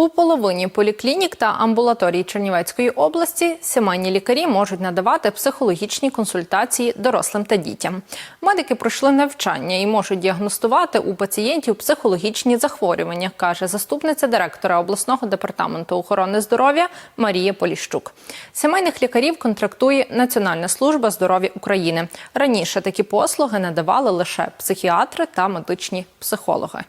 У половині поліклінік та амбулаторій Чернівецької області сімейні лікарі можуть надавати психологічні консультації дорослим та дітям. Медики пройшли навчання і можуть діагностувати у пацієнтів психологічні захворювання, каже заступниця директора обласного департаменту охорони здоров'я Марія Поліщук. Сімейних лікарів контрактує Національна служба здоров'я України. Раніше такі послуги надавали лише психіатри та медичні психологи.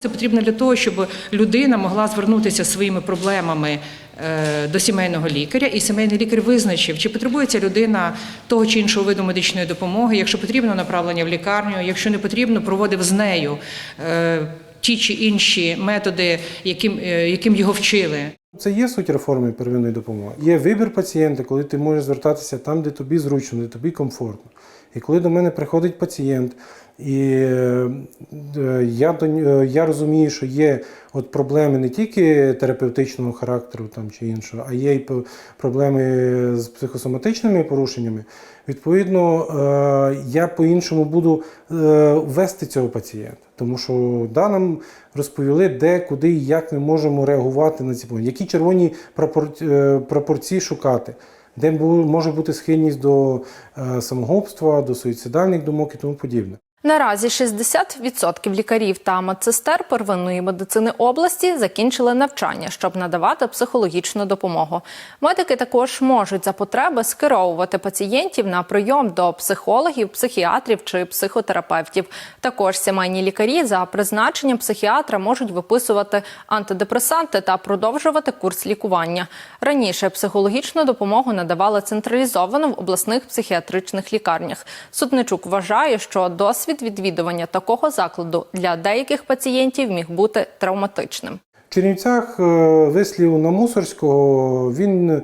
Це потрібно для того, щоб людина могла звернутися своїми проблемами е, до сімейного лікаря, і сімейний лікар визначив, чи потребує ця людина того чи іншого виду медичної допомоги, якщо потрібно направлення в лікарню, якщо не потрібно, проводив з нею е, ті чи інші методи, яким, е, яким його вчили. Це є суть реформи первинної допомоги. Є вибір пацієнта, коли ти можеш звертатися там, де тобі зручно, де тобі комфортно. І коли до мене приходить пацієнт, і е, я, е, я розумію, що є от проблеми не тільки терапевтичного характеру там, чи іншого, а є й проблеми з психосоматичними порушеннями, відповідно, е, я по-іншому буду вести цього пацієнта. Тому що да, нам розповіли, де, куди і як ми можемо реагувати на ці проблеми, які червоні пропорції шукати, де може бути схильність до самогубства, до суїцидальних думок і тому подібне. Наразі 60% лікарів та медсестер первинної медицини області закінчили навчання, щоб надавати психологічну допомогу. Медики також можуть за потреби скеровувати пацієнтів на прийом до психологів, психіатрів чи психотерапевтів. Також сімейні лікарі за призначенням психіатра можуть виписувати антидепресанти та продовжувати курс лікування. Раніше психологічну допомогу надавали централізовано в обласних психіатричних лікарнях. Судничук вважає, що досвід відвідування такого закладу для деяких пацієнтів міг бути травматичним. В Чернівцях е, вислів на Мусорського він е,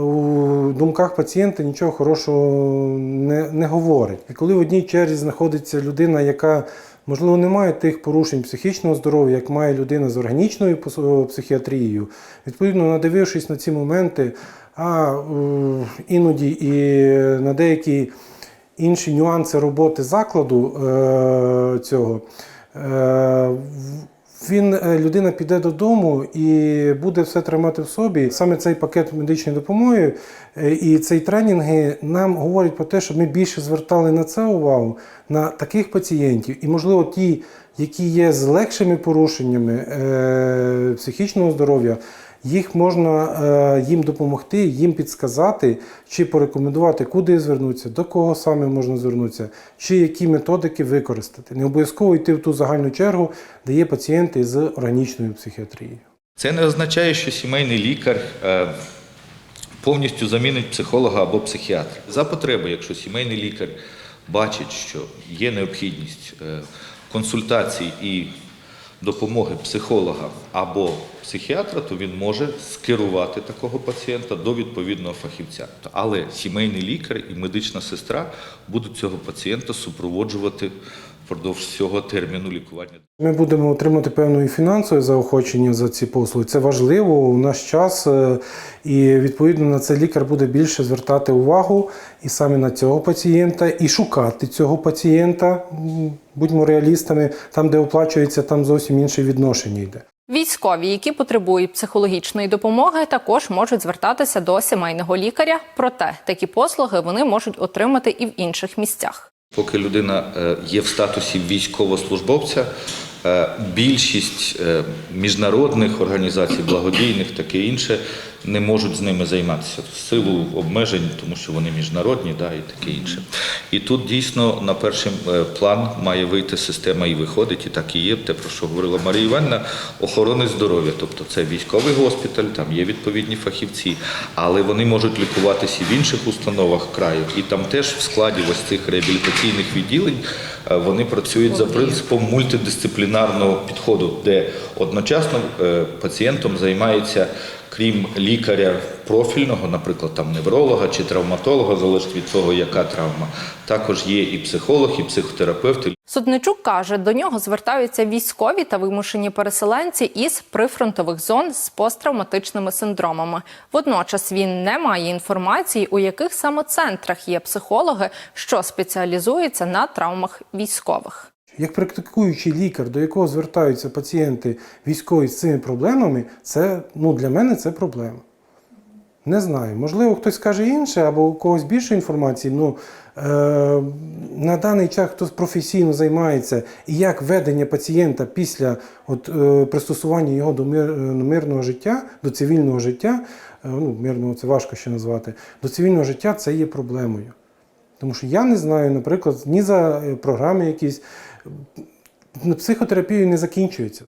у думках пацієнта нічого хорошого не, не говорить. І коли в одній черзі знаходиться людина, яка можливо не має тих порушень психічного здоров'я, як має людина з органічною психіатрією, відповідно, надивившись на ці моменти, а е, іноді і на деякі інші нюанси роботи закладу е, цього. Е, він е, людина піде додому і буде все тримати в собі. Саме цей пакет медичної допомоги і цей тренінги нам говорять про те, щоб ми більше звертали на це увагу, на таких пацієнтів, і, можливо, ті, які є з легшими порушеннями психічного здоров'я, їх можна е, їм допомогти, їм підсказати чи порекомендувати, куди звернутися, до кого саме можна звернутися, чи які методики використати. Не обов'язково йти в ту загальну чергу, де є пацієнти з органічною психіатрією. Це не означає, що сімейний лікар е, повністю замінить психолога або психіатра. За потреби, якщо сімейний лікар бачить, що є необхідність е, консультацій і допомоги психолога або психіатра, то він може скерувати такого пацієнта до відповідного фахівця. Але сімейний лікар і медична сестра будуть цього пацієнта супроводжувати впродовж всього терміну лікування. Ми будемо отримати певне фінансове заохочення за ці послуги. Це важливо у наш час, е, і відповідно на це лікар буде більше звертати увагу і саме на цього пацієнта, і шукати цього пацієнта. Будьмо реалістами, там, де оплачується, там зовсім інше відношення йде. Військові, які потребують психологічної допомоги, також можуть звертатися до сімейного лікаря. Проте такі послуги вони можуть отримати і в інших місцях. Поки людина е, є в статусі військовослужбовця, е, більшість е, міжнародних організацій, благодійних, таке інше, не можуть з ними займатися в силу обмежень, тому що вони міжнародні, да, і таке інше. І тут дійсно на перший е, план має вийти система і виходить, і так і є, те, про що говорила Марія Івановна, охорони здоров'я. Тобто це військовий госпіталь, там є відповідні фахівці, але вони можуть лікуватися і в інших установах краю. І там теж в складі ось цих реабілітаційних відділень е, вони працюють за принципом мультидисциплінарного підходу, де одночасно е, пацієнтом займається крім лікаря профільного, наприклад, там невролога чи травматолога, залежить від того, яка травма. Також є і психолог, і психотерапевт. Судничук каже, до нього звертаються військові та вимушені переселенці із прифронтових зон з посттравматичними синдромами. Водночас він не має інформації, у яких саме центрах є психологи, що спеціалізуються на травмах військових. Як практикуючий лікар, до якого звертаються пацієнти військові з цими проблемами, це ну, для мене це проблема. Не знаю. Можливо, хтось скаже інше, або у когось більше інформації. Ну, е, на даний час хтось професійно займається, і як ведення пацієнта після от, е, пристосування його до мир, е, мирного життя, до цивільного життя, е, ну, мирного це важко ще назвати, до цивільного життя це є проблемою. Тому що я не знаю, наприклад, ні за е, програми якісь. Психотерапією не закінчується.